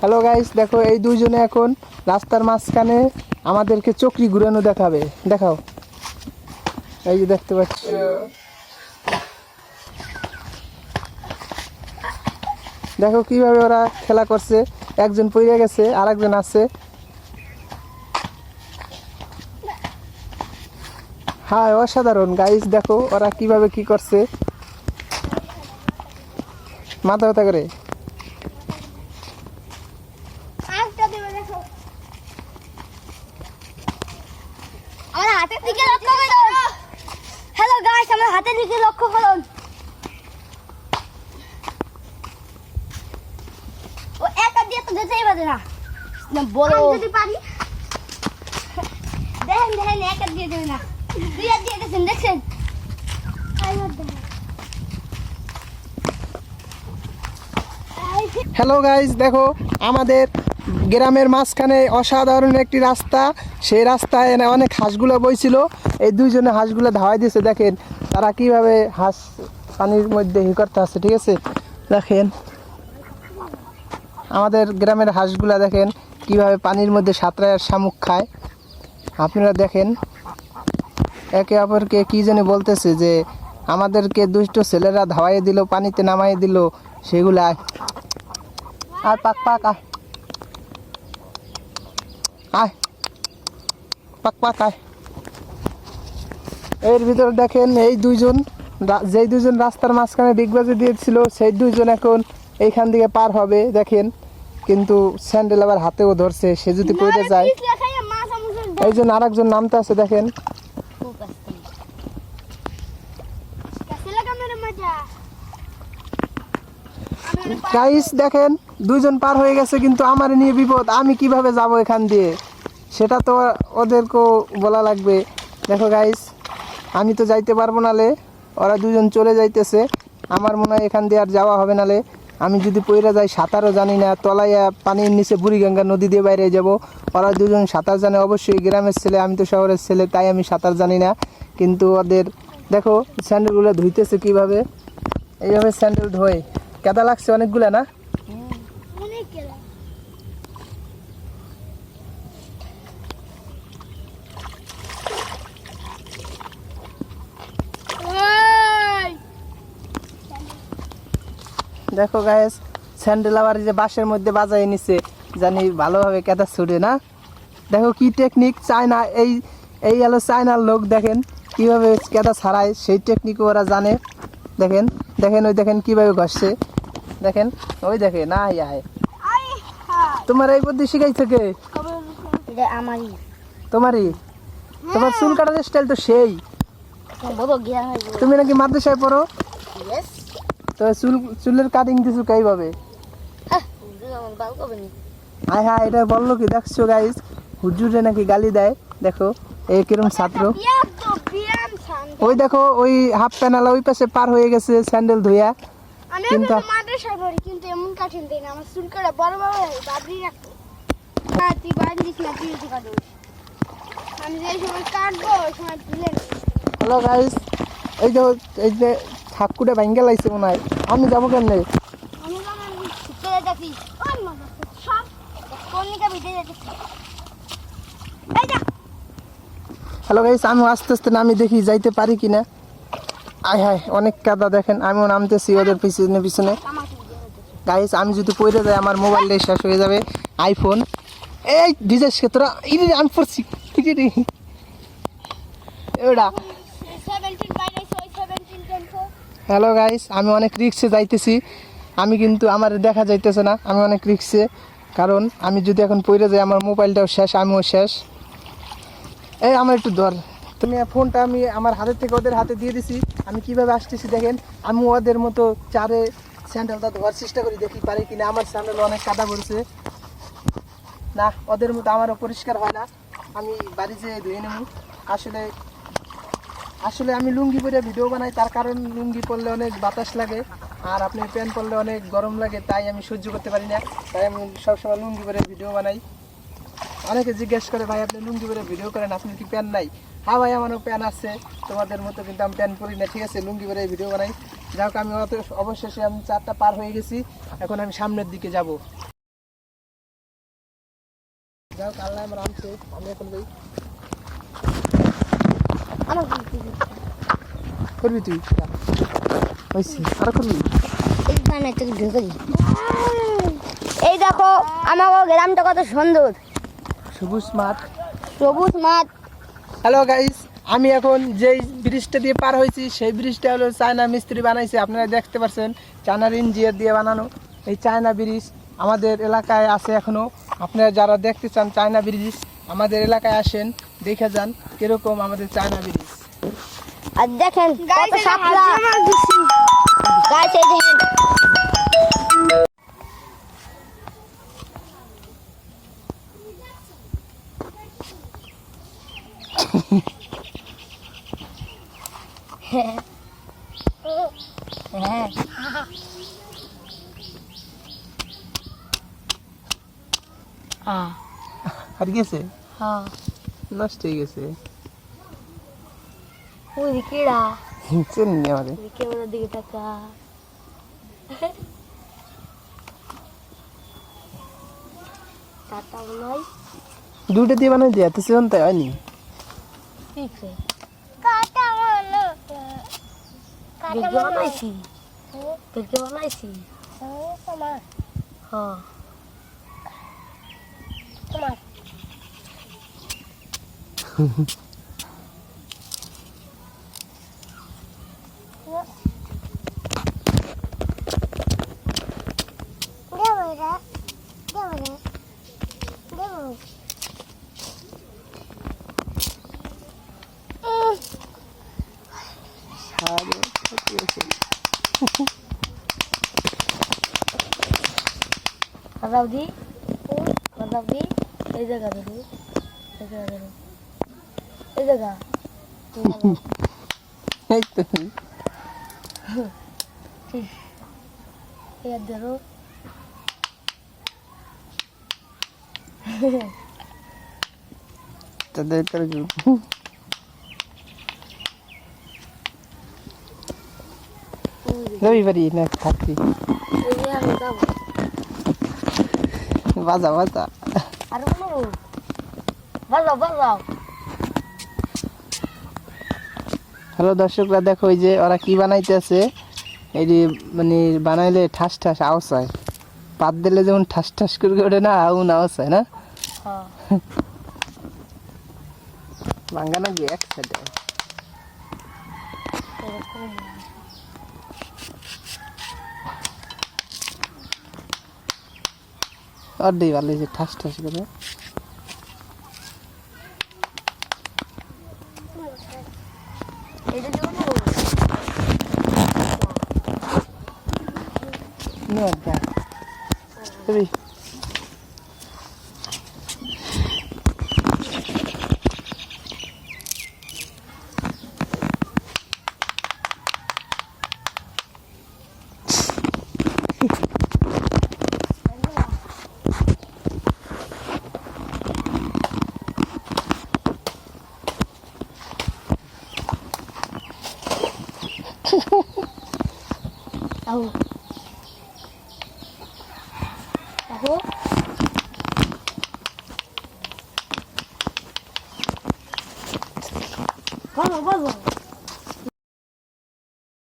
Hello guys দেখো, এই দুইজনে এখন রাস্তার মাঝখানে আমাদেরকে চক্রি ঘুরানো দেখাবে। দেখাও। এই যে দেখতে পাচ্ছি। দেখো কীভাবে ওরা খেলা করছে। একজন পড়ে গেছে আর একজন আছে। হ্যাঁ অসাধারণ। গাইস দেখো ওরা কীভাবে কি করছে। মাথা ব্যথা করে আরেকটা দেবে দেখো আমার হাতের দিকে লক্ষ্য করুন। হ্যালো গাইস আমার হাতের দিকে লক্ষ্য করুন। ও একা দিয়ে তো যেতেই পারে না। বড়। যদি পারি। দেখেন দেখেন একা দিয়ে দেবে না। দুই হাত দিয়ে দেখছেন? হ্যালো গাইস দেখো আমাদের গ্রামের মাঝখানে অসাধারণ একটি রাস্তা। সেই রাস্তায় না অনেক হাঁসগুলো বইছিল। এই দুইজনে হাঁসগুলো ধাওয়াই দিয়েছে দেখেন তারা কীভাবে হাঁস পানির মধ্যে হি করতে আছে, ঠিক আছে? দেখেন, আমাদের গ্রামের হাঁসগুলা দেখেন কীভাবে পানির মধ্যে সাঁতরায় শামুক খায়। আপনারা দেখেন, একে অপরকে কি জানি বলতেছে যে, আমাদেরকে দুষ্ট ছেলেরা ধাওয়াই দিল, পানিতে নামাই দিল, সেগুলা আর পাক পাক, আয়। আয়। পাক পাক আয়। এর ভিতরে দেখেন এই দুইজন যেই দুইজন রাস্তার মাঝখানে ডিগবাজি দিয়েছিল সেই দুইজন এখন এইখান থেকে পার হবে দেখেন। কিন্তু স্যান্ডেল আবার হাতেও ধরছে সে যদি পড়ে যায়। এই জন্য আর একজন নামতে আছে দেখেন। গাইস দেখেন দুইজন পার হয়ে গেছে কিন্তু আমার নিয়ে বিপদ। আমি কীভাবে যাব এখান দিয়ে? সেটা তো ওদেরকেও বলা লাগবে। দেখো গাইস আমি তো যাইতে পারব নালে, ওরা দুজন চলে যাইতেছে। আমার মনে হয় এখান দিয়ে আর যাওয়া হবে নালে। আমি যদি পইরা যাই, সাঁতারও জানি না তলাইয়া পানির নিচে বুড়িগঙ্গা নদী দিয়ে বাইরে যাব। ওরা দুজন সাঁতার জানে, অবশ্যই গ্রামের ছেলে, আমি তো শহরের ছেলে, তাই আমি সাঁতার জানি না। কিন্তু ওদের, দেখো, স্যান্ডেলগুলো ধুইতেছে কীভাবে? এইভাবে স্যান্ডেল ধোয়। কেদা লাগছে অনেকগুলো না? দেখো গায়েস স্যান্ডেল আবার যে বাঁশের মধ্যে বাজাই নিছে। জানি ভালোভাবে কেদা ছুটে না। দেখো কি টেকনিক চায়না এই এই হলো চায়নার লোক দেখেন কীভাবে কেদা ছাড়ায় সেই টেকনিকও ওরা জানে। দেখেন দেখেন ওই দেখেন কীভাবে ঘষছে। দেখেন ওই দেখে না আয় তোমার এই বুদ্ধি শিখাই থেকে আমারই। তোমারই? তোমার চুল কাটার স্টাইল তো সেই। তুমি নাকি মাদ্রাসায় পড়ো? তো চুল চুলের কাটিং দিছো কীভাবে? হায় হায় এটা বলল কি দেখছ গাইস হুজুরে নাকি গালি দেয় দেখো এই কিরম ছাত্র। বিয়াম ছান ওই দেখো ওই হাফ প্যানেল ওই পাশে পার হয়ে গেছে স্যান্ডেল ধুইয়া। কিন্তু- কিন্তু মাদ্রাসায় পড়ি কিন্তু এমন কাঠিন দিন আমার চুল কাটা বড় বড় বাবরি রাখতো হ্যাঁ তুই বাইরে দিস না তুই কাটো আমি যে সময় কাটবো ওই সময় হ্যালো গাইস এই যে এই যে ঠাকুরে ভাঙ্গে লাইছে মনে হয়। আমি যাব যা। হ্যালো গাইস আমি আস্তে আস্তে নামি দেখি যাইতে পারি কি না আয় হায় অনেক কাদা দেখেন আমিও নামতেছি ওদের পিছনে পিছনে। গাইস আমি যদি পড়ে যাই আমার মোবাইলটাই শেষ হয়ে যাবে। আইফোন এই ডিজাইস তোরা ইরে ইরে ওটা সেভেন্টিন বাইরে ওই সেভেন্টিন টেনশো হ্যালো গাইস আমি অনেক রিক্সে যাইতেছি। আমি কিন্তু, আমার দেখা যাইতেছে না। আমি অনেক রিক্সে কারণ আমি যদি এখন পড়ে যাই, আমার মোবাইলটাও শেষ, আমিও শেষ। এই, আমার একটু ধর। তুমি ফোনটা আমি আমার হাতের থেকে ওদের হাতে দিয়ে দিছি। আমি কীভাবে আসতেছি দেখেন? আমি ওদের মতো চারে স্যান্ডেলটা ধোয়ার চেষ্টা করি, দেখি পারি কিনা। আমার স্যান্ডেল অনেক কাদা পড়ছে। না, ওদের মতো আমারও পরিষ্কার হয় না। আমি বাড়ি যেয়ে ধুয়ে নেব। আসলে আসলে আমি লুঙ্গি পরে ভিডিও বানাই, তার কারণ লুঙ্গি পরলে অনেক বাতাস লাগে, আর আপনি প্যান্ট পরলে অনেক গরম লাগে, তাই আমি সহ্য করতে পারি না, তাই আমি সবসময় লুঙ্গি পরে ভিডিও বানাই। অনেকে জিজ্ঞেস করে, ভাই, আপনি লুঙ্গি পরে ভিডিও করেন, আপনার কি প্যান্ট নাই? হ্যাঁ ভাই, আমারও প্যান্ট আছে, তোমাদের মতো কিন্তু আমি প্যান্ট পরি না, ঠিক আছে, লুঙ্গি পরে ভিডিও বানাই। যাই হোক, আমি অত- অবশেষে আমি চারটা পার হয়ে গেছি, এখন আমি সামনের দিকে যাব। যাও আল্লাহ আমার আনছে, আমি এখন করবি তুই? আর করবি? এই দেখো আমার গ্রামটা কত সুন্দর। সবুজ মাঠ। সবুজ মাঠ। হ্যালো গাইস আমি এখন যেই ব্রিজটা দিয়ে পার হয়েছি সেই ব্রিজটা হলো চায়না মিস্ত্রি বানাইছে। আপনারা দেখতে পাচ্ছেন চায়নার ইঞ্জিয়ার দিয়ে বানানো। এই চায়না ব্রিজ আমাদের এলাকায় আছে এখনও। আপনারা যারা দেখতে চান চায়না ব্রিজ আমাদের এলাকায় আসেন দেখে যান কীরকম আমাদের চায়না ব্রিজ আর দেখেন কত শাপলা। গাছ এই দেখেন হ্যাঁ। হ্যাঁ। আর গেছে? হ্যাঁ। নষ্ট হয়ে গেছে। ওই কিড়া চেনি আমাদের ক্যামেরার দিকে তাকা। টাটা বলাই। দুটো দিয়ে বানাই দিয়ে এত সেজন তাই হয়নি। ঠিক আছে। কাটা বলো। কাটা বানাইছি। তোকে বানাইছি। হ্যাঁ। তোমার আরে, ঠিক আছে। Raudi, Raudi, এই জায়গা ধরো এই জায়গা। ধরো এই জায়গা এই তো এই ধরো তাদের করে যাবি বাড়ি না থাকবি। এই যে আমি যাব। বাজা বাজা আর কোনো বাজাও বাজাও হ্যালো দর্শকরা দেখো ওই যে ওরা কি বানাইতেছে এই যে মানে বানাইলে ঠাস ঠাস আওয়াজ হয়। পাত দিলে যেমন ঠাস ঠাস করে ওঠে না আউন আওয়াজ হয় না? হ্যাঁ। ভাঙ্গা না গিয়ে এক সাইডে এরকম অর্ধেক ভালো যে ঠাস ঠাস করে। এটা দেবো নিয়ে ừ.